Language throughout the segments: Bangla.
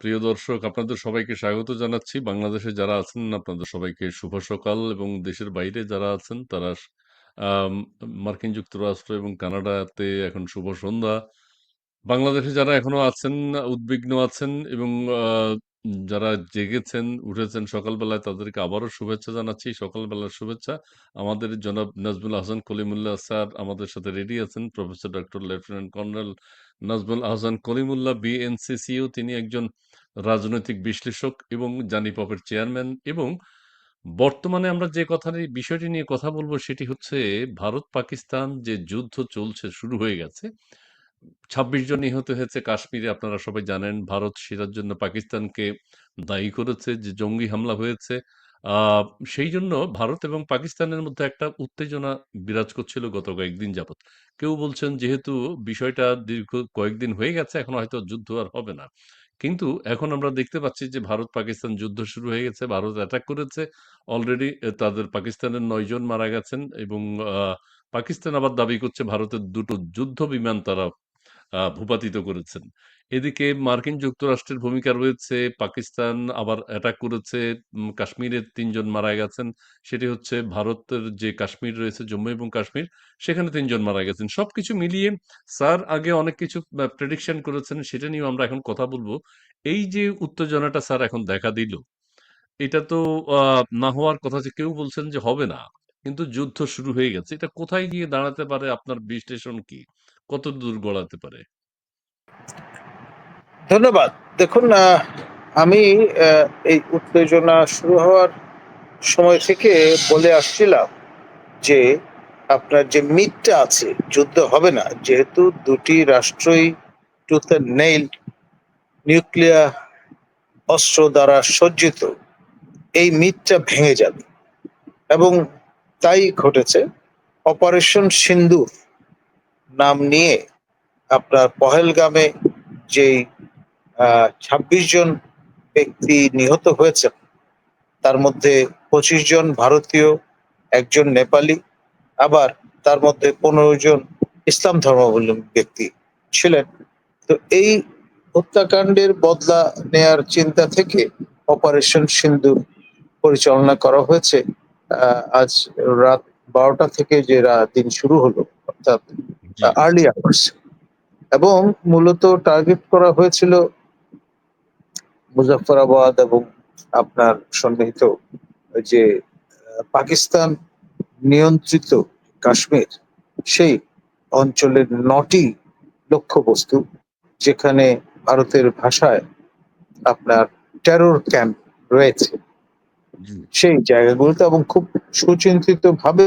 প্রিয় দর্শক আপনাদের সবাইকে স্বাগত জানাচ্ছি। বাংলাদেশে যারা আছেন আপনাদের সবাইকে শুভ সকাল এবং দেশের বাইরে যারা আছেন তারা মার্কিন যুক্তরাষ্ট্র এবং কানাডাতে এখন শুভ সন্ধ্যা। বাংলাদেশে যারা এখনও আছেন, উদ্বিগ্ন আছেন এবং যারা জেগেছেন, উঠেছেন সকালবেলায় তাদেরকে আবারও শুভেচ্ছা জানাচ্ছি। সকালবেলার শুভেচ্ছা। আমাদের জনাব নাজমুল আহসান কলিমুল্লাহ স্যার আমাদের সাথে রেডি আছেন। Professor doctor lieutenant colonel Nazmul Ahsan Kalimullah BNCCO তিনি একজন রাজনৈতিক বিশ্লেষক এবং জানিপপের চেয়ারম্যান এবং বর্তমানে আমরা যে কথাটি বিষয়টি নিয়ে কথা বলব সেটি হচ্ছে ভারত-পাকিস্তান যে যুদ্ধ চলছে, শুরু হয়ে গেছে। ২৬ জন নিহত হয়েছে কাশ্মীরে, আপনারা সবাই জানেন। ভারত সেটার জন্য পাকিস্তানকে দায়ী করেছে, যে জঙ্গি হামলা হয়েছে। সেই জন্য ভারত এবং পাকিস্তানের মধ্যে একটা উত্তেজনা বিরাজ করছিল গত কয়েকদিন যাবৎ। কেউ বলছেন যেহেতু বিষয়টা দীর্ঘ কয়েকদিন হয়ে গেছে, এখন হয়তো যুদ্ধ আর হবে না। কিন্তু এখন আমরা দেখতে পাচ্ছি যে ভারত-পাকিস্তান যুদ্ধ শুরু হয়ে গেছে। ভারত অ্যাটাক করেছে। অলরেডি তাদের পাকিস্তানের ৯ জন মারা গেছেন এবং পাকিস্তান আবার দাবি করছে ভারতের দুটো যুদ্ধ বিমান তারা ভূপাতিত করেছেন। এদিকে মার্কিন যুক্তরাষ্ট্রের ভূমিকা রয়েছে। পাকিস্তান আবার অ্যাটাক করেছে। কাশ্মীরের ৩ জন মারা গেছেন। সেটি হচ্ছে ভারতের যে কাশ্মীর রয়েছে জম্মু এবং কাশ্মীর সেখানে ৩ জন মারা গেছেন। সবকিছু মিলিয়ে স্যার আগে অনেক কিছু প্রেডিকশন করেছেন সেটা নিয়েও আমরা এখন কথা বলব। এই যে উত্তেজনাটা স্যার এখন দেখা দিল, এটা তো না হওয়ার কথা যে কেউ বলছেন যে হবে না। কিন্তু যুদ্ধ শুরু হয়ে গেছে। এটা কোথায় গিয়ে দাঁড়াতে পারে আপনার বিশ্লেষণ কি? কতদূর গড়াতে পারে? ধন্যবাদ। দেখুন আমি এই উত্তেজনা শুরু হওয়ার সময় থেকে বলে আসছিলাম যে, আপনার যে মিথটা আছে যুদ্ধ হবে না। যেহেতু দুটি রাষ্ট্রই নেইল নিউক্লিয়ার অস্ত্র দ্বারা সজ্জিত। এই মিথটা ভেঙে যাবে এবং তাই ঘটেছে। অপারেশন সিন্দুর নাম নিয়ে আপনার পহেলগামে যেই ২৬ জন ব্যক্তি নিহত হয়েছেন, তার মধ্যে ২৫ জন ভারতীয়, একজন নেপালি, আবার তার মধ্যে ১৫ জন ইসলাম ধর্মাবলম্বী ব্যক্তি ছিলেন। তো এই হত্যাকাণ্ডের বদলা নেয়ার চিন্তা থেকে অপারেশন সিন্দুর পরিচালনা করা হয়েছে। আজ রাত ১২টা থেকে যে দিন শুরু হলো অর্থাৎ আর্লি আওয়ার্স এবং মূলত টার্গেট করা হয়েছিল মুজাফফরাবাদ এবং আপনার সন্নিহিত যে পাকিস্তান নিয়ন্ত্রিত কাশ্মীর, সেই অঞ্চলের ৯ টি লক্ষ্যবস্তু যেখানে ভারতের ভাষায় আপনার টেরর ক্যাম্প রয়েছে। সেই জায়গাগুলোতে এবং খুব সুচিন্তিতভাবে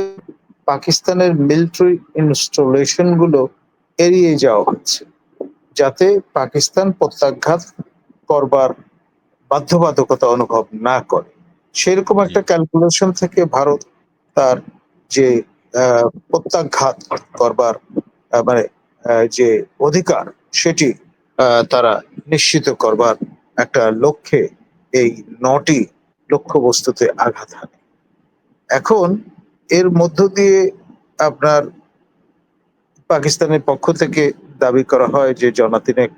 পাকিস্তানের মিলিটারি ইনস্টলেশনগুলো এড়িয়ে যাওয়া হচ্ছে। যাতে পাকিস্তান প্রত্যাঘাত করবার বাধ্যবাধকতা অনুভব না করে। সেরকম একটা ক্যালকুলেশন থেকে ভারত তার যে প্রত্যাঘাত করবার মানে যে অধিকার সেটি তারা নিশ্চিত করবার একটা লক্ষ্যে এই ৯ টি লক্ষ্যবস্তুতে আঘাত হানে। এখন এর মধ্য দিয়ে আপনার পাকিস্তানের পক্ষ থেকে দাবি করা হয় যে জনাতিনেক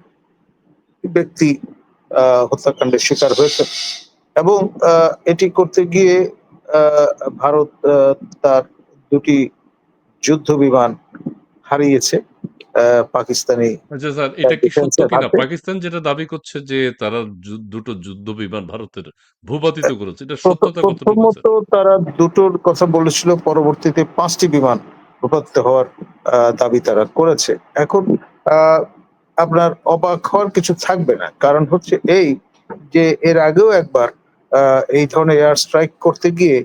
ব্যক্তি হত্যাকাণ্ডের শিকার হয়েছে এবং এটি করতে গিয়ে ভারত তার দুটি যুদ্ধ বিমান হারিয়েছে। পাকিস্তানি আচ্ছা এটা কি সত্য কিনা? পাকিস্তান যেটা দাবি করছে যে তারা দুটো যুদ্ধ বিমান ভারতের ভূপাতিত করেছে। এটা সত্যতা প্রথমত তারা দুটোর কথা বলেছিল পরবর্তীতে ৫ টি বিমান ভূপাতিত হওয়ার দাবি তারা করেছে। এখন আপনার অবাক হওয়ার কিছু থাকবে না। কারণ হচ্ছে এই যে এর আগেও একবার এই ধরনের এয়ার স্ট্রাইক করতে গিয়ে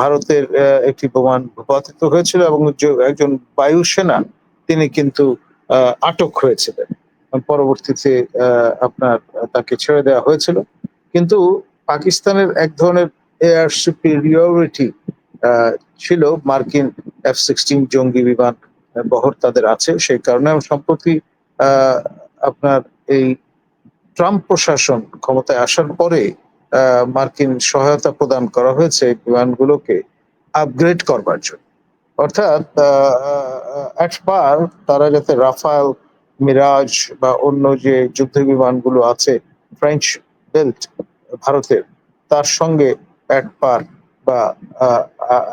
ভারতের একটি বিমান ভূপাতিত হয়েছিল এবং একজন বায়ুসেনা তিনি কিন্তু আটক হয়েছিলেন। পরবর্তীতে আপনার তাকে ছেড়ে দেওয়া হয়েছিল। কিন্তু পাকিস্তানের এক ধরনের এয়ার সুপিরিয়রিটি ছিল মার্কিন F-16 জঙ্গি বিমান বহর তাদের আছে। সেই কারণে সম্প্রতি আপনার এই ট্রাম্প প্রশাসন ক্ষমতায় আসার পরে মার্কিন সহায়তা প্রদান করা হয়েছে বিমানগুলোকে আপগ্রেড করবার জন্য। অর্থাৎ পার তারা যাতে রাফাল, মিরাজ বা অন্য যে যুদ্ধ বিমানগুলো আছে ফ্রেঞ্চ বেল্ট ভারতের তার সঙ্গে এক পার বা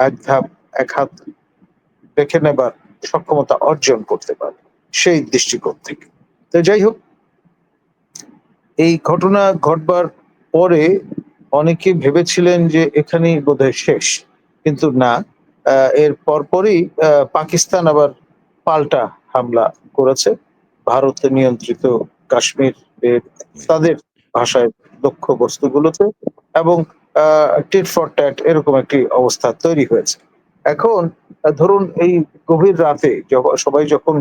এক ধাপ এক হাত রেখে নেবার সক্ষমতা অর্জন করতে পারে সেই দৃষ্টিকোণ থেকে। তো যাই হোক এই ঘটনা ঘটবার পরে অনেকে ভেবেছিলেন যে এখানেই বোধহয় শেষ কিন্তু না। এর পরপরই পাকিস্তান আবার পাল্টা হামলা করেছে। ভারত নিয়ন্ত্রিত কাশ্মীর তাদের ভাষায় লক্ষ্য বস্তুগুলোতে এবং টিট ফর ট্যাট এরকম একটি অবস্থা তৈরি হয়েছে। এখন, ধরুন এই গভীর রাতে সবাই যখন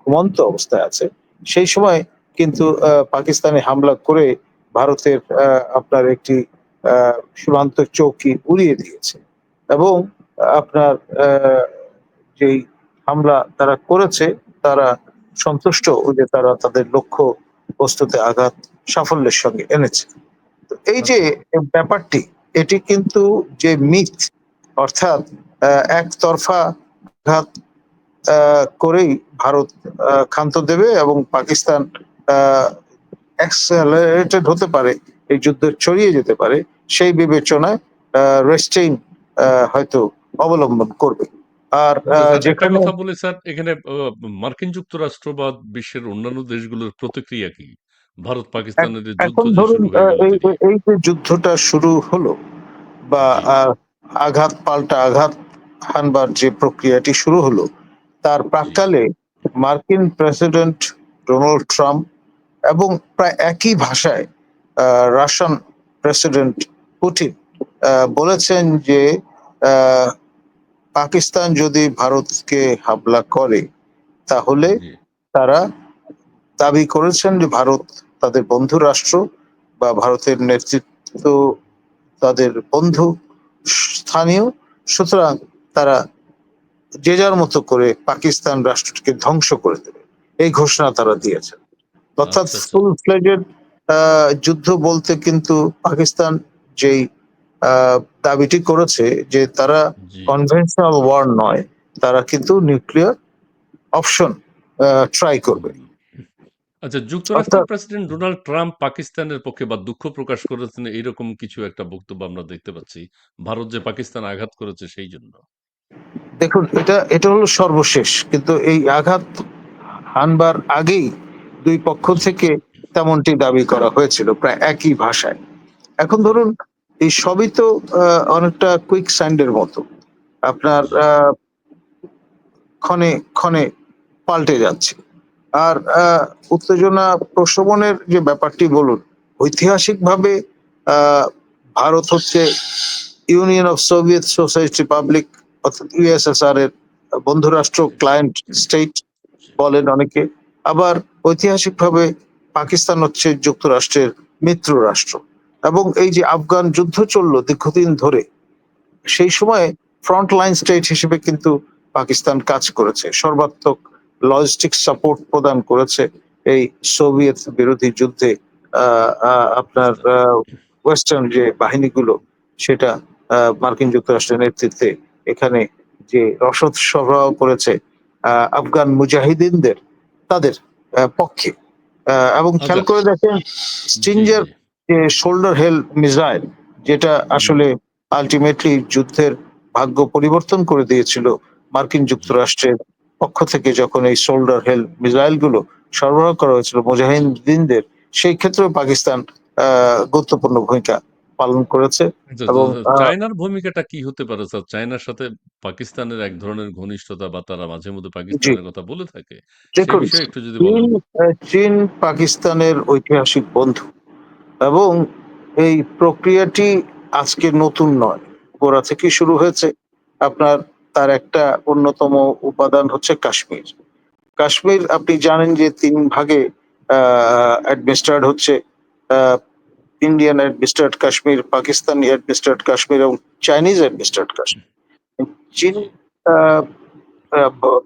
ঘুমন্ত অবস্থায় আছে, সেই সময় কিন্তু পাকিস্তানে হামলা করে ভারতের আপনার একটি সীমান্ত চৌকি উড়িয়ে দিয়েছে। এবং আপনার যেই হামলা তারা করেছে, তারা সন্তুষ্ট যে তারা তাদের লক্ষ্য বস্তুতে আঘাত সাফল্যের সঙ্গে এনেছে। এই যে ব্যাপারটি, এটি কিন্তু যে মিথ, অর্থাৎ একতরফা আঘাত করেই ভারত ক্ষান্ত দেবে এবং পাকিস্তান অ্যাক্সেলারেটেড হতে পারে, এই যুদ্ধ ছড়িয়ে যেতে পারে, সেই বিবেচনায় রেস্টেইন হয়তো অবলম্বন করবে। আর আচ্ছা, যেখানে কথা বলি স্যার এখানে মার্কিন যুক্তরাষ্ট্র বা বিশ্বের অন্যান্য দেশগুলোর প্রতিক্রিয়া কি? ভারত পাকিস্তানের এখন ধরুন এই যে যুদ্ধটা শুরু হলো বা আঘাত পাল্টা আঘাত হানবার যে প্রক্রিয়াটি শুরু হলো তার প্রাককালে মার্কিন প্রেসিডেন্ট ডোনাল্ড ট্রাম্প এবং প্রায় একই ভাষায় আহ, রাশিয়ান প্রেসিডেন্ট পুতিন বলেছেন যে আহ, পাকিস্তান যদি ভারতকে হামলা করে তাহলে তারা দাবি করেছেন যে ভারত তাদের বন্ধু রাষ্ট্র বা ভারতের নেতৃত্ব তাদের বন্ধু স্থানীয়। সুতরাং তারা যে যার মতো করে পাকিস্তান রাষ্ট্রটিকে ধ্বংস করে দেবে। এই ঘোষণা তারা দিয়েছেন। অর্থাৎ আচ্ছা, আচ্ছা। ফুল ফ্লেজেড যুদ্ধ বলতে কিন্তু পাকিস্তান যেই দাবিটি করেছে যে তারা কনভেনশনাল ওয়ার নয় তারা কিন্তু নিউক্লিয়ার অপশন ট্রাই করবে। আচ্ছা যুক্তরাষ্ট্রের প্রেসিডেন্ট ডোনাল্ড ট্রাম্প পাকিস্তানের পক্ষে বা দুঃখ প্রকাশ করেছেন এইরকম কিছু একটা বক্তব্য আমরা দেখতে পাচ্ছি। ভারত যে পাকিস্তান আঘাত করেছে সেই জন্য। দেখুন এটা এটা হলো সর্বশেষ কিন্তু এই আঘাত হানবার আগেই দুই পক্ষ থেকে তেমনটি দাবি করা হয়েছিল প্রায় একই ভাষায়। এখন ধরুন এই সবই তো অনেকটা কুইক সাইন্ডের মতো। আপনার ক্ষণে ক্ষণে পাল্টে যাচ্ছে। আর উত্তেজনা প্রশমনের যে ব্যাপারটি বলুন, ঐতিহাসিকভাবে ভারত হচ্ছে union of Soviet society republic অর্থাৎ ইউএসএসআর এর বন্ধুরাষ্ট্র ক্লায়েন্ট স্টেট বলেন অনেকে। আবার ঐতিহাসিকভাবে পাকিস্তান হচ্ছে যুক্তরাষ্ট্রের মিত্র রাষ্ট্র এবং এই যে আফগান যুদ্ধ চলল দীর্ঘদিন ধরে সেই সময়ে ফ্রন্ট লাইন স্টেট হিসেবে কিন্তু পাকিস্তান কাজ করেছে সর্বাত্মক লজিস্টিক সাপোর্ট প্রদান করেছে এই সোভিয়েত বিরোধী যুদ্ধে আপনার ওয়েস্টার্ন যে বাহিনীগুলো সেটা মার্কিন যুক্তরাষ্ট্রের নেতৃত্বে এখানে যে রসদ সরবরাহ করেছে আহ, আফগান মুজাহিদিনদের তাদের পক্ষে আহ, এবং খেয়াল আচ্ছা। করে দেখেন স্টিঞ্জার জি। যে শোল্ডার হেল মিসাইল যেটা আসলে আলটিমেটলি যুদ্ধের ভাগ্য পরিবর্তন করে দিয়েছিল মার্কিন যুক্তরাষ্ট্রের পক্ষ থেকে যখন এই শোল্ডার হেল মিসাইলগুলো সরবরাহ করা হয়েছিল মুজাহিদিনদের সেই ক্ষেত্রে পাকিস্তান গুরুত্বপূর্ণ ভূমিকা পালন করেছে আচ্ছা, এবং, আচ্ছা, চায়নার ভূমিকাটা কি হতে পারে স্যার? চায়নার সাথে পাকিস্তানের এক ধরনের ঘনিষ্ঠতা বা তারা মাঝে মধ্যে পাকিস্তানের কথা বলে থাকে দেখুন চীন পাকিস্তানের ঐতিহাসিক বন্ধু। এবং এই প্রক্রিয়াটি আজকে নতুন নয়। গোড়া থেকে শুরু হয়েছে। আপনার, তার একটা অন্যতম উপাদান হচ্ছে কাশ্মীর। কাশ্মীর, আপনি জানেন যে তিন ভাগে অ্যাডমিনিস্ট্রেট হচ্ছে Indian administrate Kashmir, Pakistani administrate Kashmir এবং চাইনিজ অ্যাডমিনিস্ট্রেট কাশ্মীর। চীন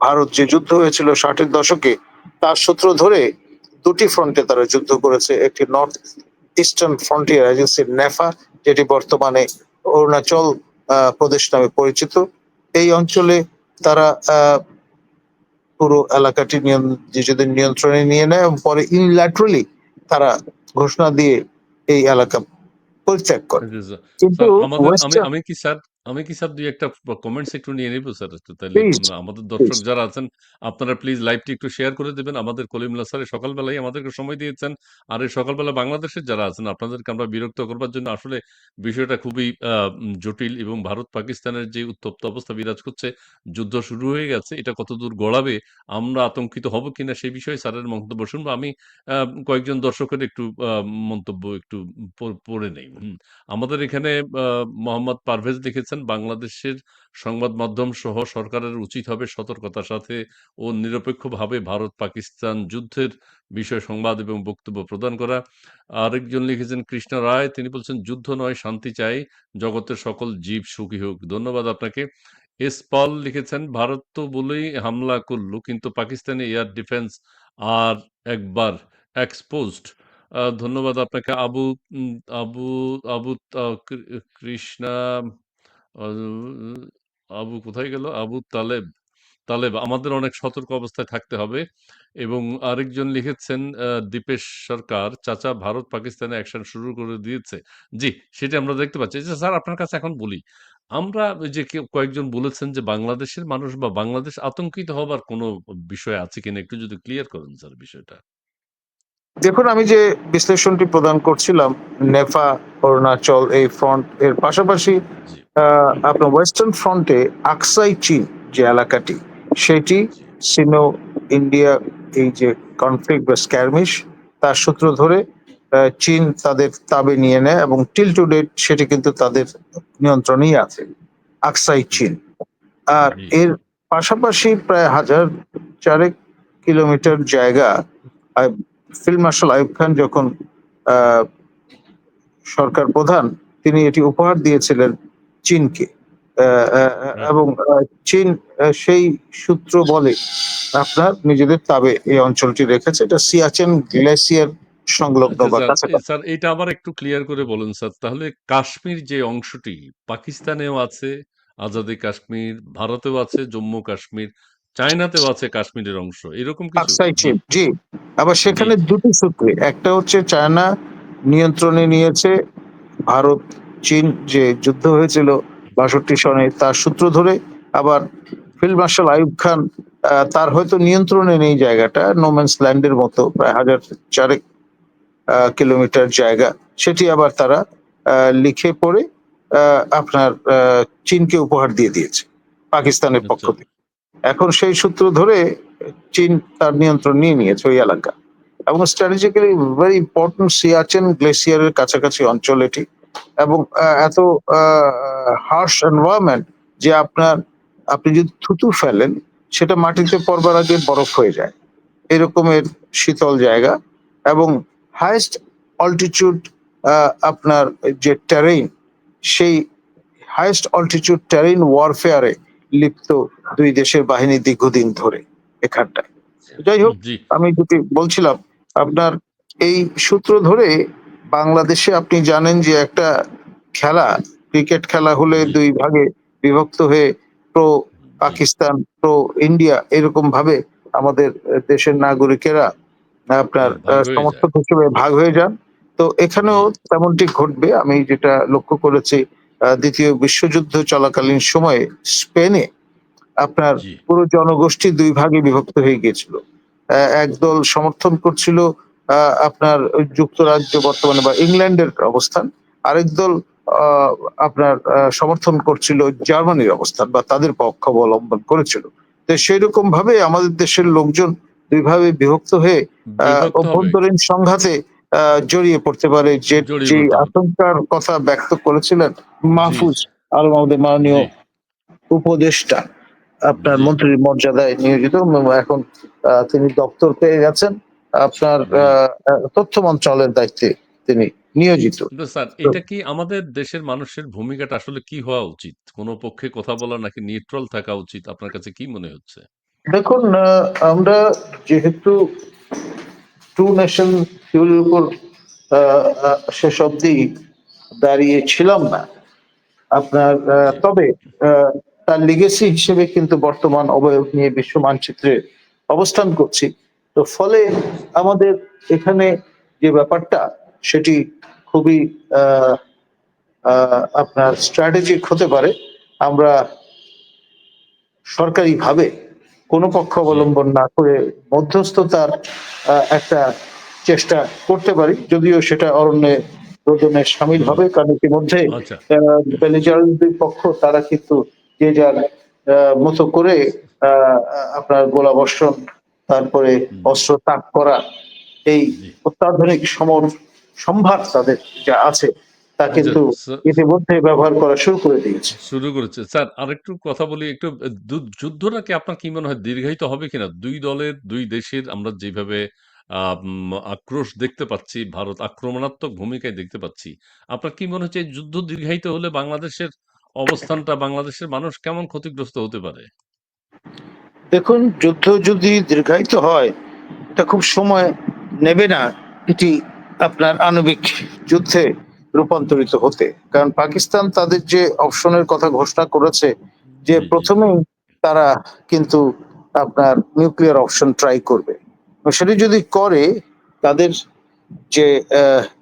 ভারত যে যুদ্ধ হয়েছিল ষাটের দশকে, তার সূত্র ধরে দুটি ফ্রন্টে তারা যুদ্ধ করেছে, একটি north eastern frontier agency NEFA যেটি বর্তমানে অরুণাচল আহ, প্রদেশ নামে পরিচিত। এই অঞ্চলে তারা আহ, পুরো এলাকাটি নিজেদের নিয়ন্ত্রণে নিয়ে নেয় এবং পরে ইনল্যাটারালি তারা ঘোষণা দিয়ে এই এলাকা পরিত্যাগ করে। কিন্তু আমি কি স্যার আমি কি স্যার ২ ১ টা প কমেন্টস একটু নিয়ে নিব স্যার একটু প্লিজ একটু আমাদের প্লিজ দর্শক যারা আছেন আপনারা প্লিজ লাইভটি একটু শেয়ার করে দেবেন। আমাদের কলিমুল্লাহ স্যার এই সকালবেলায় আমাদেরকে সময় দিয়েছেন। আর এই সকালবেলা বাংলাদেশের যারা আছেন আপনাদেরকে আমরা বিরক্ত করবার জন্য আসলে বিষয়টা খুবই উম জটিল এবং ভারত পাকিস্তানের যে উত্তপ্ত অবস্থা বিরাজ করছে, যুদ্ধ শুরু হয়ে গেছে। এটা কতদূর গড়াবে, আমরা আতঙ্কিত হব কিনা সেই বিষয়ে স্যারের মন্তব্য শুনব। আমি কয়েকজন দর্শকের একটু মন্তব্য একটু পড়ে নেই। আমাদের এখানে মোহাম্মদ পারভেজ লিখেছেন, "বাংলাদেশের সংবাদ মাধ্যম সহ সরকারের উচিত হবে সতর্কতার সাথে ও নিরপেক্ষভাবে ভারত-পাকিস্তান যুদ্ধের বিষয়ে সংবাদ এবং বক্তব্য প্রদান করা।" আরেকজন লিখেছেন কৃষ্ণা রায়, তিনি বলছেন, "যুদ্ধ নয় শান্তি চাই, জগতের সকল জীব সুখী হোক।" ধন্যবাদ আপনাকে। এস পল লিখেছেন, "ভারত তো বলেই হামলা করল, কিন্তু পাকিস্তানি এয়ার ডিফেন্স আর একবার এক্সপোজড।" ধন্যবাদ আপনাকে। আবু আবু আবু কৃষ্ণা আবু কোথায় গেল? আবু তালেব তালেব, "আমাদের অনেক সতর্ক অবস্থায় থাকতে হবে।" এবং আরেকজন লিখেছেন দীপেশ সরকার, "চাচা ভারত পাকিস্তানে অ্যাকশন শুরু করে দিয়েছে।" জি, সেটা আমরা দেখতে পাচ্ছি। আচ্ছা স্যার আপনার কাছে এখন বলি, আমরা যে কয়েকজন বলেছেন যে বাংলাদেশের মানুষ বা বাংলাদেশ আতঙ্কিত হবার কোনো বিষয় আছে কিনা একটু যদি ক্লিয়ার করেন স্যার বিষয়টা। দেখুন আমি যে বিশ্লেষণটি প্রদান করছিলাম নেফা, অরুণাচল এই ফ্রন্ট এর পাশাপাশি আপনার ওয়েস্টার্ন ফ্রন্টে আকসাই চীন যে এলাকাটি সেটি সিনো ইন্ডিয়া এই যে কনফ্লিক্ট বা স্ক্যারমিশ তার সূত্র ধরে চীন তাদের তাবে নিয়ে নেয় এবং টিল টু ডেট সেটি কিন্তু তাদের নিয়ন্ত্রণেই আছে আকসাই চীন আর এর পাশাপাশি প্রায় হাজার চারেক কিলোমিটার জায়গা ফিল্ড মার্শাল আইয়ুব খান যখন সরকার প্রধান তিনি এটি উপহার দিয়েছিলেন চীনকে। হ্যাঁ, এবং চীন সেই সূত্র বলে আপনার নিজেদের তাবে এই অঞ্চলটি রেখেছে। এটা সিয়াচেন গ্লেসিয়ার সংলগ্ন আচ্ছা বা স্যার, এ কাছাকাছি। স্যার এইটা আবার একটু ক্লিয়ার করে বলুন স্যার। তাহলে কাশ্মীর যে অংশটি পাকিস্তানেও আছে, আজাদি কাশ্মীর, ভারতেও আছে জম্মু কাশ্মীর, চায়নাতেও আছে কাশ্মীরের অংশ। এরকম কিছু? জি, আবার সেখানে দুটি সূত্রে একটা হচ্ছে চায়না নিয়ন্ত্রণে নিয়েছে ভারত চীন যে যুদ্ধ হয়েছিল বাষট্টি সনে তার সূত্র ধরে আবার ফিল্ড মার্শাল আইয়ুব খান তার হয়তো নিয়ন্ত্রণে নেই জায়গাটা নোম্যান্স ল্যান্ডের মতো প্রায় হাজার চারেক কিলোমিটার জায়গা সেটি আবার তারা আহ, লিখে পড়ে আহ, আপনার আহ, চীনকে উপহার দিয়ে দিয়েছে পাকিস্তানের পক্ষ আচ্ছা, থেকে এখন সেই সূত্র ধরে চীন তার নিয়ন্ত্রণ নিয়ে নিয়েছে ওই এলাকা। এবং স্ট্র্যাটেজিক্যালি ভেরি ইম্পর্টেন্ট সিয়াচেন গ্লেসিয়ারের কাছাকাছি অঞ্চল এটি। এবং এত হার্শ এনভায়রনমেন্ট যে আপনার, আপনি যদি থুতু ফেলেন, সেটা মাটিতে পড়বার আগে বরফ হয়ে যায়। এরকমের শীতল জায়গা এবং হাইয়েস্ট অল্টিটিউড আপনার যে টেরেইন সেই হাইয়েস্ট অল্টিটিউড টেরেইন ওয়ারফেয়ারে লিপ্ত দুই দেশের বাহিনী দীর্ঘদিন ধরে এখানটায়। যাই হোক আমি যেটি বলছিলাম আপনার এই সূত্র ধরে বাংলাদেশে আপনি জানেন যে একটা খেলা ক্রিকেট খেলা হলে দুই ভাগে বিভক্ত হয়ে প্রো পাকিস্তান প্রো ইন্ডিয়া এরকম ভাবে আমাদের দেশের নাগরিকেরা আপনার। সমর্থক হিসেবে ভাগ হয়ে যান। তো এখানেও তেমনটি ঘটবে। আমি যেটা লক্ষ্য করেছি দ্বিতীয় বিশ্বযুদ্ধ চলাকালীন সময়ে স্পেনে আপনার পুরো জনগোষ্ঠী দুই ভাগে বিভক্ত হয়ে গিয়েছিল। একদল সমর্থন করছিল আপনার যুক্তরাজ্য বর্তমানে বা ইংল্যান্ডের অবস্থান। আরেক দল আপনার সমর্থন করছিল জার্মানির অবস্থান বা তাদের পক্ষ অবলম্বন করেছিল। তো সেই রকম ভাবে আমাদের দেশের লোকজন দুই দুইভাবে বিভক্ত হয়ে আহ, অভ্যন্তরীণ সংঘাতে আহ, জড়িয়ে পড়তে পারে যে যে আশঙ্কার কথা ব্যক্ত করেছিলেন মাহফুজ আলম আমাদের মাননীয় উপদেষ্টা। আপনার মন্ত্রীর মর্যাদায় নিয়োজিত এখন তিনি দপ্তর পেয়ে গেছেন আপনার তথ্য মন্ত্রণালয়ের দায়িত্বে তিনি নিয়োজিত স্যার এটা কি আমাদের দেশের মানুষের ভূমিকাটা আসলে কি হওয়া উচিত? কোন পক্ষে কথা বলা নাকি নিউট্রাল থাকা উচিত? আপনার কাছে কি মনে হচ্ছে? দেখুন আমরা যেহেতু টু নেশন থিওরির উপর শেষ অব্দি দাঁড়িয়ে ছিলাম না আপনার তবে তার লিগেসি হিসেবে কিন্তু বর্তমান অবয়ব নিয়ে বিশ্ব মানচিত্রে অবস্থান করছি। তো ফলে আমাদের এখানে যে ব্যাপারটা সেটি খুবই আপনার স্ট্র্যাটেজিক হতে পারে। আমরা সরকারিভাবে কোনো পক্ষ অবলম্বন না করে মধ্যস্থতার একটা চেষ্টা করতে পারি। যদিও সেটা অরণ্যে রোদনে সামিল হবে কারণ ইতিমধ্যে আচ্ছা। দুই পক্ষ তারা কিন্তু যে যার মতো করে আপনার গোলা বর্ষণ তারপরে অস্ত্র তাক করা এই অত্যাধুনিক সমর সম্ভার তাদের যা আছে তা আচ্ছা কিন্তু ইতিমধ্যে ব্যবহার করা শুরু করে দিয়েছে। শুরু করেছে। স্যার আরেকটু কথা বলি একটু যুদ্ধটা কি আপনার কি মনে হয় দীর্ঘায়িত হবে কিনা? দুই দলের দুই দেশের আমরা যেভাবে আহ, আক্রোশ দেখতে পাচ্ছি ভারত আক্রমণাত্মক ভূমিকায় দেখতে পাচ্ছি আপনার কি মনে হচ্ছে যুদ্ধ দীর্ঘায়িত হলে বাংলাদেশের অবস্থানটা বাংলাদেশের মানুষ কেমন ক্ষতিগ্রস্ত হতে পারে? দেখুন যুদ্ধ যদি দীর্ঘায়িত হয় এটা খুব সময় নেবে না এটি আপনার আণবিক যুদ্ধে রূপান্তরিত হতে। কারণ পাকিস্তান তাদের যে অপশনের কথা ঘোষণা করেছে যে প্রথমেই তারা কিন্তু আপনার নিউক্লিয়ার অপশন ট্রাই করবে। সেটি যদি করে তাদের যে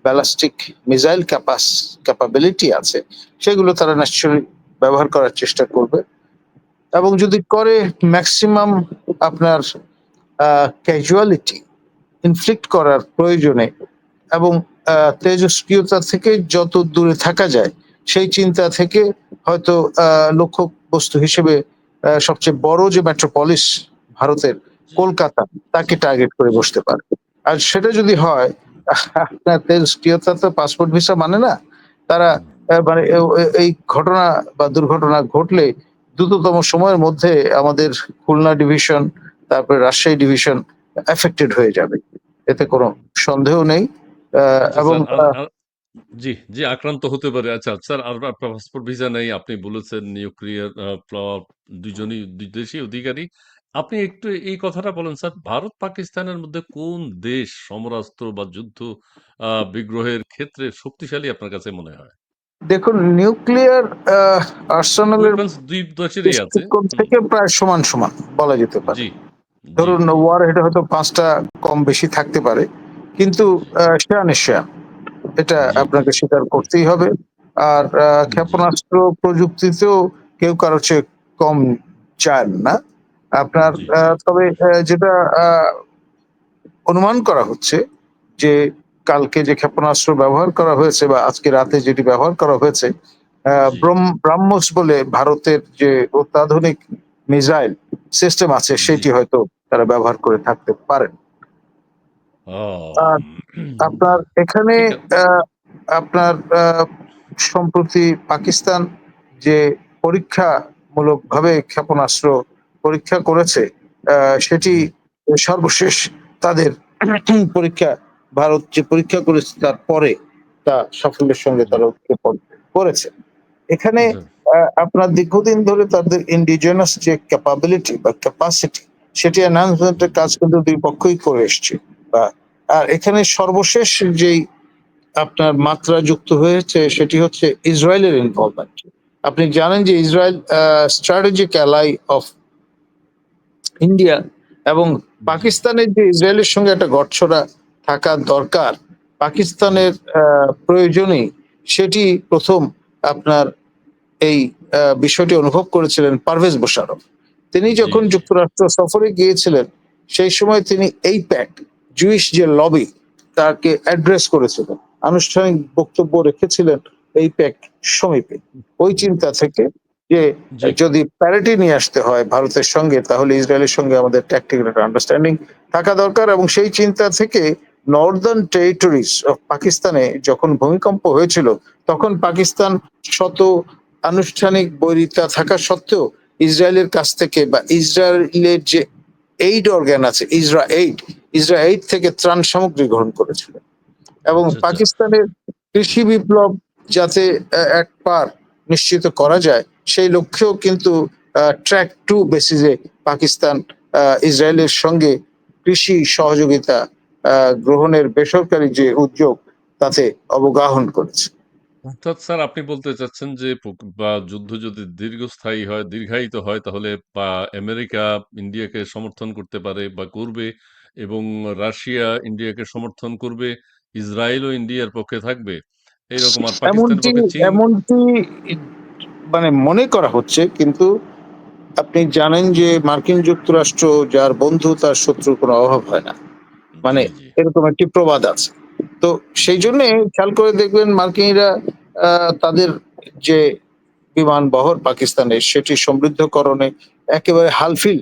ব্যালাস্টিক মিসাইল ক্যাপাস ক্যাপাবিলিটি আছে, সেগুলো তারা নিশ্চয়ই ব্যবহার করার চেষ্টা করবে। এবং যদি করে ম্যাক্সিমাম আপনার ক্যাজুয়ালিটি ইনফ্লিক্ট করার প্রয়োজনে এবং তেজস্ক্রিয়তা থেকে যত দূরে থাকা যায়, সেই চিন্তা থেকে হয়তো লক্ষ্য বস্তু হিসেবে সবচেয়ে বড় যে মেট্রোপলিস ভারতের, কলকাতা, তাকে টার্গেট করে বসতে পারে আর সেটা যদি হয় তো পাসপোর্ট ভিসা মানে না। তারা মানে এই ঘটনা বা দুর্ঘটনা ঘটলে দ্রুততম সময়ের মধ্যে আমাদের খুলনা ডিভিশন তারপরে রাজশাহী ডিভিশন এফেক্টেড হয়ে যাবে। এতে কোনো সন্দেহ নেই। আচ্ছা এবং জি জি আক্রান্ত হতে পারে। আচ্ছা স্যার আর আপনার পাসপোর্ট ভিসা নেই আপনি বলেছেন নিউক্লিয়ার দুজনই দুই দেশই অধিকারী। আপনি একটু এই কথাটা বলেন স্যার ভারত পাকিস্তানের মধ্যে কোন দেশ সমরাস্ত্র বা যুদ্ধ আহ, বিগ্রহের ক্ষেত্রে শক্তিশালী আপনার কাছে মনে হয়? দেখুন নিউক্লিয়ার উইপন্স দুই দেশেরই আছে। দৃষ্টিকোণ হুম, থেকে প্রায় সমান সমান বলা যেতে পারে। জি জি। ধরুন ওয়ার হেডে হয়তো পাঁচটা কম বেশি থাকতে পারে কিন্তু আহ, সেয়া নিশ্চয় এটা জি। আপনাকে স্বীকার করতেই হবে। আর আহ, জি ক্ষেপণাস্ত্র প্রযুক্তিতেও কেউ কারও চেয়ে কম চান না। আপনার তবে যেটা অনুমান করা হচ্ছে যে কালকে যে ক্ষেপণাস্ত্র ব্যবহার করা হয়েছে বা আজকে রাতে যেটি ব্যবহার করা হয়েছে ব্রাহ্মস বলে ভারতের যে অত্যাধুনিক মিসাইল সিস্টেম আছে সেটি হয়তো তারা ব্যবহার করে থাকতে পারেন। আপনার এখানে আহ, আপনার আহ, সম্প্রতি পাকিস্তান যে পরীক্ষামূলক ভাবে ক্ষেপণাস্ত্র পরীক্ষা করেছে সেটি সর্বশেষ তাদের পরীক্ষা ভারত যে পরীক্ষা করেছে তারপরে তা সাফল্যের সঙ্গে তারা উৎক্ষেপণ করেছে। এখানে আপনার দীর্ঘদিন ধরে তাদের ইন্ডিজিনাস যে ক্যাপাবিলিটি বা ক্যাপাসিটি সেটি এনহান্সমেন্টের কাজ কিন্তু দুই পক্ষই করে এসছে। বা আর এখানে সর্বশেষ যেই আপনার মাত্রা যুক্ত হয়েছে সেটি হচ্ছে ইসরায়েলের ইনভলভমেন্ট আপনি জানেন যে Israel strategic ally of India এবং পাকিস্তানের যে ইসরায়েলের সঙ্গে একটা গঠছড়া থাকা দরকার পাকিস্তানের প্রয়োজনেই সেটি প্রথম আপনার এই বিষয়টি অনুভব করেছিলেন পারভেজ মোশারফ তিনি যখন যুক্তরাষ্ট্র সফরে গিয়েছিলেন সেই সময় তিনি এই প্যাক জুইশ যে লবি তাকে অ্যাড্রেস করেছিলেন। আনুষ্ঠানিক বক্তব্য রেখেছিলেন এই প্যাক সমীপে। ওই চিন্তা থেকে যে যদি প্যারিটি নিয়ে আসতে হয় ভারতের সঙ্গে তাহলে ইসরায়েলের সঙ্গে আমাদের ট্যাকটিক্যাল একটা আন্ডারস্ট্যান্ডিং থাকা দরকার এবং সেই চিন্তা থেকে নর্দার্ন টেরিটরিজ অফ পাকিস্তানে যখন ভূমিকম্প হয়েছিল তখন পাকিস্তান শত আনুষ্ঠানিক বৈরিতা থাকা সত্ত্বেও ইসরায়েলের কাছ থেকে বা ইসরায়েলের যে এইড অর্গান আছে ইসরা এইড ইসরা এইড থেকে ত্রাণ সামগ্রী গ্রহণ করেছিল। এবং আচ্ছা আচ্ছা। পাকিস্তানের কৃষি বিপ্লব যাতে এক পার নিশ্চিত করা যায় সেই লক্ষ্যেও কিন্তু ট্র্যাক টু বেসিসে পাকিস্তান ইসরায়েলের সঙ্গে কৃষি সহযোগিতা গ্রহণের বেসরকারি যে উদ্যোগ তাতে অবগাহন করেছে। অর্থাৎ স্যার আপনি বলতে চাচ্ছেন যে বা যুদ্ধ যদি দীর্ঘস্থায়ী হয় দীর্ঘায়িত হয় তাহলে বা আমেরিকা ইন্ডিয়াকে সমর্থন করতে পারে বা করবে এবং রাশিয়া ইন্ডিয়াকে সমর্থন করবে ইসরায়েল ও ইন্ডিয়ার পক্ষে থাকবে এইরকম আর পাকিস্তানের পক্ষে এমনটি মানে মনে করা হচ্ছে কিন্তু আপনি জানেন যে মার্কিন যুক্তরাষ্ট্র যার বন্ধু তার শত্রুর কোনো অভাব হয় না। মানে এরকম একটি প্রবাদ আছে। তো সেই জন্য খেয়াল করে দেখবেন মার্কিনিরা তাদের যে বিমান বহর পাকিস্তানের সেটি সমৃদ্ধকরণে একেবারে হালফিল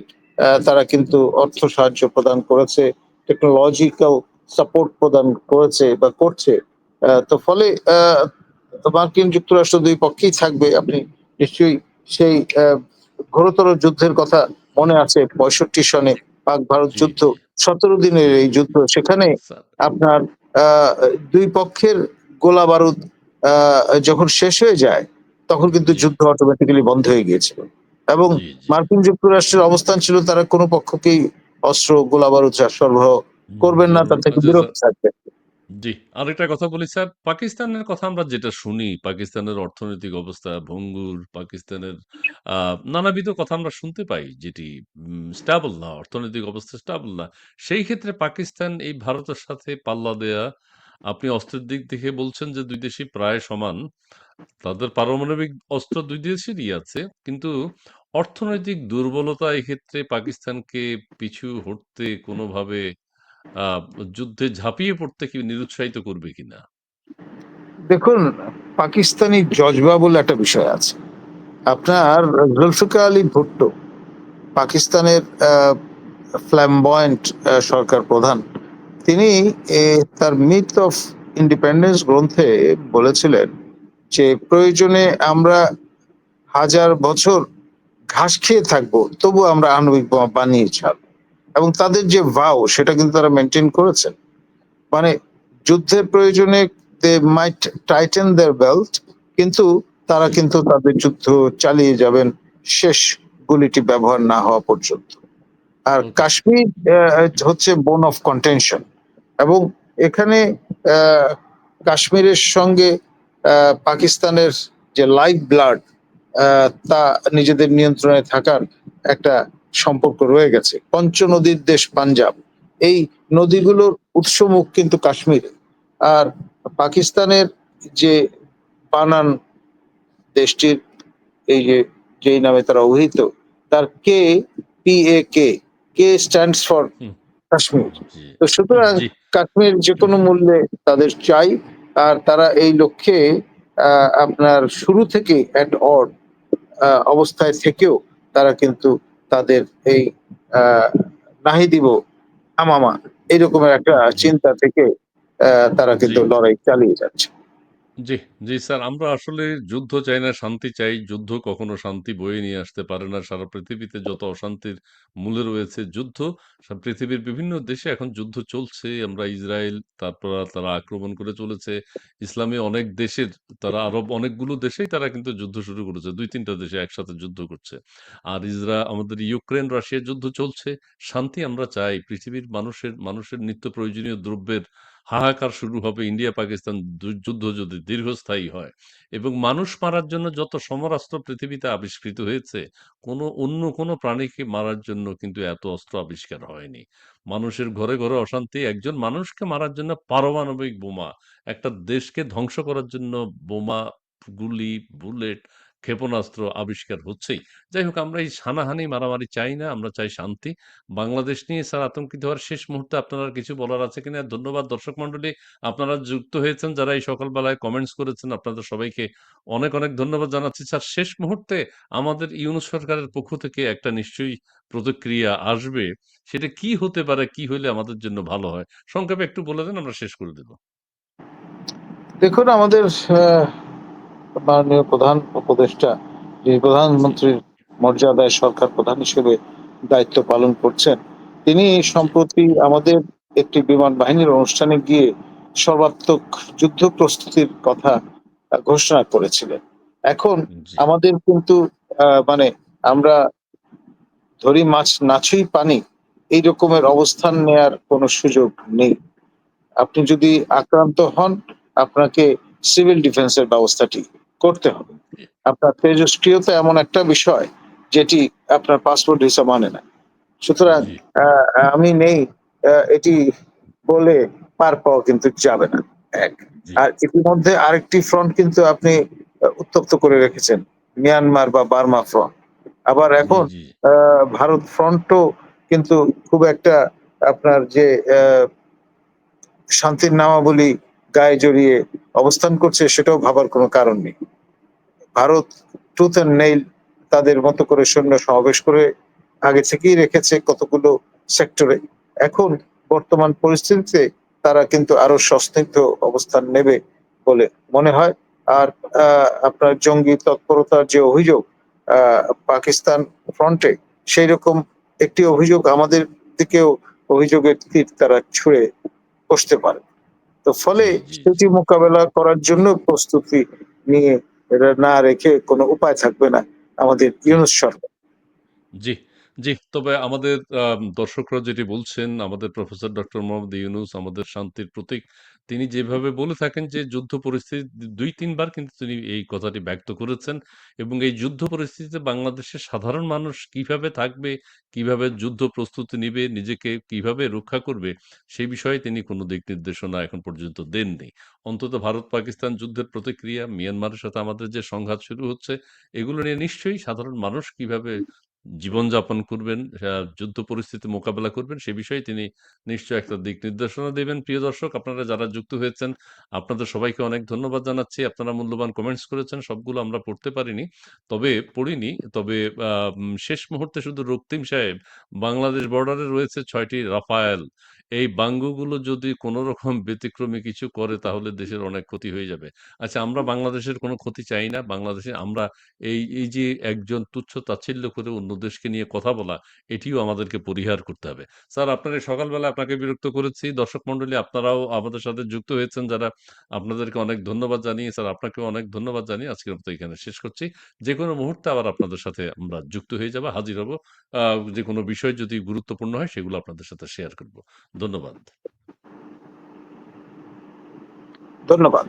তারা কিন্তু অর্থ সাহায্য প্রদান করেছে টেকনোলজিক্যাল সাপোর্ট প্রদান করেছে বা করছে। তো ফলে আহ, মার্কিন যুক্তরাষ্ট্র দুই পক্ষেই থাকবে। আপনি নিশ্চয়ই সেই ঘোরতর যুদ্ধের কথা মনে আছে পঁয়ষট্টি সনে পাক ভারত যুদ্ধ সতেরো দিনের এই যুদ্ধ। সেখানে আপনার দুই পক্ষের গোলা বারুদ আহ, যখন শেষ হয়ে যায় তখন কিন্তু যুদ্ধ অটোমেটিক্যালি বন্ধ হয়ে গিয়েছিল। এবং মার্কিন যুক্তরাষ্ট্রের অবস্থান ছিল তারা কোনো পক্ষকেই অস্ত্র গোলা বারুদ সরবরাহ করবেন না তার থেকে বিরত থাকবেন। জি আরেকটা কথা বলি স্যার। পাকিস্তানের কথা আমরা যেটা শুনি পাকিস্তানের অর্থনৈতিক অবস্থা ভঙ্গুর পাকিস্তানের আহ, নানাবিধ কথা আমরা শুনতে পাই যেটি স্টেবল না অর্থনৈতিক অবস্থা স্টেবল না। সেই ক্ষেত্রে পাকিস্তান এই ভারতের সাথে পাল্লা দেয়া আপনি অস্ত্রের দিক থেকে বলছেন যে দুই দেশই প্রায় সমান তাদের পারমাণবিক অস্ত্র দুই দেশেরই আছে কিন্তু অর্থনৈতিক দুর্বলতা এক্ষেত্রে পাকিস্তানকে পিছু হটতে কোনোভাবে যুদ্ধে ঝাঁপিয়ে পড়তে কি নিরুৎসাহিত করবে কিনা? দেখুন, পাকিস্তানি জজবা বলে একটা বিষয় আছে। আপনার জুলফিকার আলী ভুট্টো, পাকিস্তানের ফ্ল্যামবয়েন্ট সরকার প্রধান, তিনি তার মিথ অফ ইন্ডিপেন্ডেন্স গ্রন্থে বলেছিলেন যে, প্রয়োজনে আমরা হাজার বছর ঘাস খেয়ে থাকব তবু আমরা আণবিক বানিয়ে ছাড়বো। এবং তাদের যে ভাও সেটা কিন্তু তারা মেনটেন করেছেন। মানে যুদ্ধের প্রয়োজনে দে মাইট টাইটেন দেয়ার বেল্ট কিন্তু তারা কিন্তু তাদের যুদ্ধ চালিয়ে যাবেন শেষ গুলিটি ব্যবহার না হওয়া পর্যন্ত। আর কাশ্মীর হচ্ছে বোন অফ কন্টেনশন এবং এখানে আহ, কাশ্মীরের সঙ্গে আহ, পাকিস্তানের যে লাইফ ব্লাড তা নিজেদের নিয়ন্ত্রণে থাকার একটা সম্পর্ক রয়ে গেছে। পঞ্চ নদীর দেশ পাঞ্জাব। এই নদীগুলোর উৎসমুখ কিন্তু কাশ্মীর। আর পাকিস্তানের যে বানান দেশটির এই যে যেই নামে তারা অভিহিত তার K P A K K stands for Kashmir. তো সুতরাং কাশ্মীর যে কোনো মূল্যে তাদের চাই। আর তারা এই লক্ষ্যে আহ, আপনার শুরু থেকে অ্যাট অড অবস্থায় থেকেও তারা কিন্তু তাদের এই নাহি দিব আমামা এরকমের একটা চিন্তা থেকে আহ, তারা কিন্তু লড়াই চালিয়ে যাচ্ছে। জি, জি স্যার আমরা আসলে যুদ্ধ চাই না শান্তি চাই। যুদ্ধ কখনো শান্তি বয়ে নিয়ে আসতে পারে না। সারা পৃথিবীতে যত অশান্তির মূলে রয়েছে যুদ্ধ। পৃথিবীর বিভিন্ন দেশে এখন যুদ্ধ চলছে। আমরা ইসরায়েল তারপর তারা আক্রমণ করে চলেছে। ইসলামী অনেক দেশের তারা আরব অনেকগুলো দেশেই তারা কিন্তু যুদ্ধ শুরু করেছে। ২-৩ টা দেশে একসাথে যুদ্ধ করছে। আর ইসরা আমাদের ইউক্রেন রাশিয়া যুদ্ধ চলছে। শান্তি আমরা চাই। পৃথিবীর মানুষের মানুষের নিত্য প্রয়োজনীয় দ্রব্যের হাহাকার শুরু হবে ইন্ডিয়া পাকিস্তান যুদ্ধ যদি দীর্ঘস্থায়ী হয় এবং মানুষ মারার জন্য যত সমরাস্ত্র পৃথিবীতে আবিষ্কৃত হয়েছে, কোনো, অন্য কোনো প্রাণীকে মারার জন্য কিন্তু এত অস্ত্র আবিষ্কার হয়নি। মানুষের ঘরে ঘরে অশান্তি, একজন মানুষকে মারার জন্য পারমাণবিক বোমা, একটা দেশকে ধ্বংস করার জন্য বোমা, গুলি, বুলেট ক্ষেপণাস্ত্র আবিষ্কার হচ্ছেই। যাই হোক, আমরা এই হানাহানি, মারামারি চাই না, আমরা চাই শান্তি। বাংলাদেশ নিয়ে স্যার আতঙ্কিত হওয়ার শেষ মুহূর্তে আপনার কিছু বলার আছে কিনা? ধন্যবাদ দর্শক মন্ডলী আপনারা যুক্ত হয়েছেন যারা এই সকালবেলায় কমেন্টস করেছেন, আপনাদের সবাইকে অনেক অনেক ধন্যবাদ জানাচ্ছি। স্যার, শেষ মুহূর্তে আমাদের ইউনুস সরকারের পক্ষ থেকে একটা নিশ্চয়ই প্রতিক্রিয়া আসবে। সেটা কি হতে পারে, কি হইলে আমাদের জন্য ভালো হয়? সংক্ষেপে একটু বলে দেন, আমরা শেষ করে দেব। দেখুন, আমাদের মাননীয় প্রধান উপদেষ্টা যে প্রধানমন্ত্রীর মর্যাদায় সরকার প্রধান হিসেবে দায়িত্ব পালন করছেন তিনি সম্প্রতি আমাদের একটি বিমান বাহিনীর অনুষ্ঠানে গিয়ে সর্বাত্মক যুদ্ধ প্রস্তুতির কথা ঘোষণা করেছিলেন। এখন আমাদের কিন্তু আহ, মানে আমরা ধরি মাছ নাছুই পানি এই রকমের অবস্থান নেয়ার কোনো সুযোগ নেই। আপনি যদি আক্রান্ত হন আপনাকে সিভিল ডিফেন্সের ব্যবস্থাটি করতে হবে। আপনার তেজস্ক্রিয়তা এমন একটা বিষয় যেটি আপনার পাসপোর্ট ভিসা মানে না। সুতরাং আমি নেই এটি বলে পার পাওয়া কিন্তু যাবে না। এক। আর ইতিমধ্যে আরেকটি ফ্রন্ট কিন্তু আপনি উত্তপ্ত করে রেখেছেন মিয়ানমার বা বার্মা ফ্রন্ট আবার এখন আহ, ভারত ফ্রন্টও কিন্তু খুব একটা আপনার যে আহ, শান্তির নামাবলী গায়ে জড়িয়ে অবস্থান করছে সেটাও ভাবার কোনো কারণ নেই। ভারত টুথ অ্যান্ড নেইল তাদের মতো করে সৈন্য সমাবেশ করে আগে থেকেই রেখেছে কতগুলো সেক্টরে এখন বর্তমান পরিস্থিতিতে তারা কিন্তু আরও সস্নিগ্ধ অবস্থান নেবে বলে মনে হয়। আর আপনার জঙ্গি তৎপরতার যে অভিযোগ আহ, পাকিস্তান ফ্রন্টে সেই রকম একটি অভিযোগ আমাদের দিকেও অভিযোগের তীর তারা ছুঁড়ে বসতে পারে। তো ফলে সেটি মোকাবেলা করার জন্য প্রস্তুতি নিয়ে এটা না রেখে কোনো উপায় থাকবে না আমাদের ইউনুস সরকার জি, জি। তবে আমাদের আম দর্শকরা যেটি বলছেন, আমাদের প্রফেসর ডক্টর মোহাম্মদ ইউনুস আমাদের শান্তির প্রতীক। তিনি যেভাবে বলে থাকেন যে যুদ্ধ পরিস্থিতি দুই ২-৩ কিন্তু তিনি এই কথাটি ব্যক্ত করেছেন এবং এই যুদ্ধ পরিস্থিতিতে বাংলাদেশের সাধারণ মানুষ কীভাবে থাকবে, কীভাবে যুদ্ধ প্রস্তুতি নিবে, নিজেকে কীভাবে রক্ষা করবে, সে বিষয়ে তিনি কোনো দিক নির্দেশনা এখন পর্যন্ত দেননি। অন্তত ভারত-পাকিস্তান যুদ্ধের প্রতিক্রিয়া, মিয়ানমারের সাথে আমাদের যে সংঘাত শুরু হচ্ছে, এগুলো নিয়ে নিশ্চয়ই সাধারণ মানুষ কীভাবে জীবনযাপন করবেন, যুদ্ধ পরিস্থিতি মোকাবেলা করবেন, সে বিষয়ে তিনি নিশ্চয়ই একটা দিক নির্দেশনা দেবেন। প্রিয় দর্শক, আপনারা যারা যুক্ত হয়েছেন, আপনাদের সবাইকে অনেক ধন্যবাদ জানাচ্ছি। আপনারা মূল্যবান কমেন্টস করেছেন, সবগুলো আমরা পড়তে পারিনি। তবে পড়িনি। তবে শেষ মুহূর্তে শুধু রক্তিম সাহেব, বাংলাদেশ বর্ডারে রয়েছে ৬ টি রাফায়েল। এই বাঙ্গুগুলো যদি কোনো রকম ব্যতিক্রমী কিছু করে, তাহলে দেশের অনেক ক্ষতি হয়ে যাবে। আচ্ছা, আমরা বাংলাদেশের কোনো ক্ষতি চাই না। বাংলাদেশে আমরা এই, এই যে একজন তুচ্ছ-তাচ্ছিল্য করে অন্য দেশকে নিয়ে কথা বলা, এটিও আমাদেরকে পরিহার করতে হবে। স্যার আপনার এই সকালবেলা আপনাকে বিরক্ত করেছি। দর্শক মণ্ডলী আপনারাও আমাদের সাথে যুক্ত হয়েছেন যারা, আপনাদেরকে অনেক ধন্যবাদ জানিয়ে স্যার আপনাকেও অনেক ধন্যবাদ জানিয়ে আজকের মতো এখানে শেষ করছি। যেকোনো মুহূর্তে আবার আপনাদের সাথে আমরা যুক্ত হয়ে যাব, হাজির হব। আ যেকোনো বিষয় যদি গুরুত্বপূর্ণ হয় সেগুলো আপনাদের সাথে শেয়ার করব। ধন্যবাদ। ধন্যবাদ